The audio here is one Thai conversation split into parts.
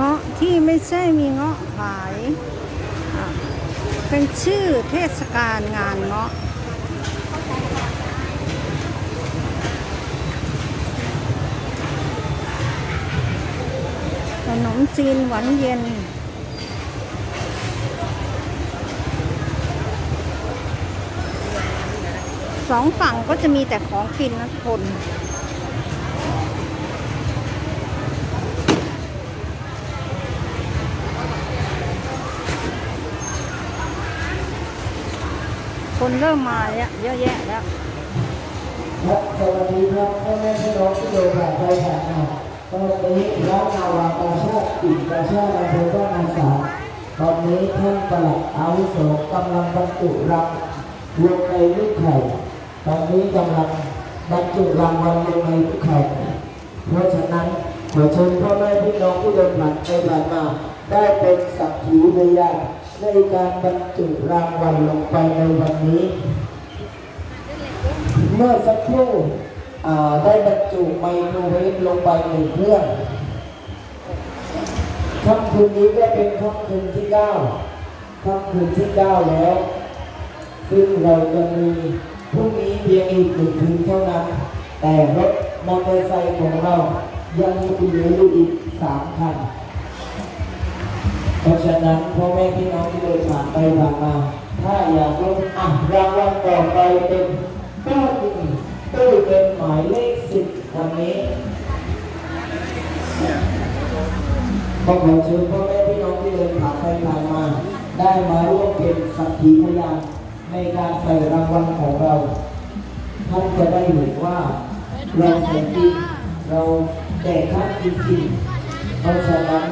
เงาะที่ไม่ใช่มีเงาะขาย เป็นชื่อเทศกาลงานเงาะขนมจีนหวานเย็นสองฝั่งก็จะมีแต่ของกินนะทุกคน คนเริ่มมาแล้วเยอะแยะแล้วครับสวัสดีครับพ่อแม่พี่น้องที่เดินผ่านไปผ่านมาตอนนี้ร้านนาวากาชาติปิ่นกาชาติอำเภอบ้านนาสาตอนนี้ท่านปลัดอาวุโสกำลังบรรจุรังลงในลูกไข่ตอนนี้กำลังบรรจุรางวัลลงในลูกไข่เพราะฉะนั้นขอเชิญพ่อแม่พี่น้องที่เดินผ่านไปผ่านมา ได้เป็นสักขีพยานในการบรรจุรางวัลลงไปในวันนี้ เมื่อสักครู่ได้บรรจุไมโครเวฟลงไปหนึ่งเครื่องค่ำคืนนี้ก็เป็นค่ำคืนที่เก้าค่ำคืนที่เก้าแล้ว ซึ่งเราจะมีพรุ่งนี้เพียงอีกหนึ่งคืนเท่านั้น แต่รถมอเตอร์ไซค์ของเรายังมีเหลืออยู่อีกสามคัน ราะฉะนั้นพ่อแม่พี่น้องที่เดินผ่านไปผ่านมา ถ้าอยากลุ้นอะรางวัลต่อไปเป็นตู้หนึ่ตู้เป็นหมายเลขสิบวันนี้ก็ขอเชิญพ่อแม่พี่น้องที่เดินผ่านไปผ่านมา ได้มาร่วมเป็นสักขีพยานในการใส่รางวัลของเรา ท่านจะได้เห็นว่า เราใส่จริงเราแจกท่านจริงๆเพราะฉะนั้น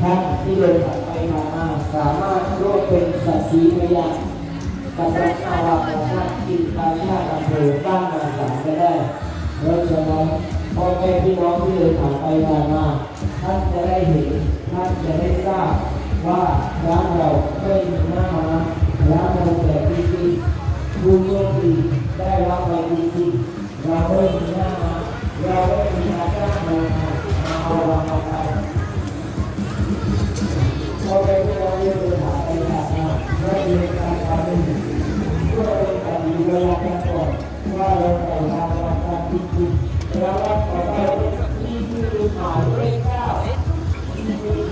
ท่านที่เดินผ่านไปผ่ามาสามารถร่วมเป็นสักขีพยานกับรัฐนาวาของท่านกินตาชาติอำเภอบ้านนาสามก็ได้เพราะฉะนั้นพ่อแม่พี่น้องที่เดินผ่านไปผ่านมาท่านจะได้เห็นท่านจะได้ทราบว่าร้านเราไม่มีหน้ามาร้านเราแจกจริงๆผู้โชคดีได้รับไปจริงๆเราไม่มีหน้ามาเราไม่มีอาจ้างมามาเอารางไป เวลาทั้งหมดว่าเราใส่ทางราคาที่ต้วว่าต่อไที่ที่ขายเลขเก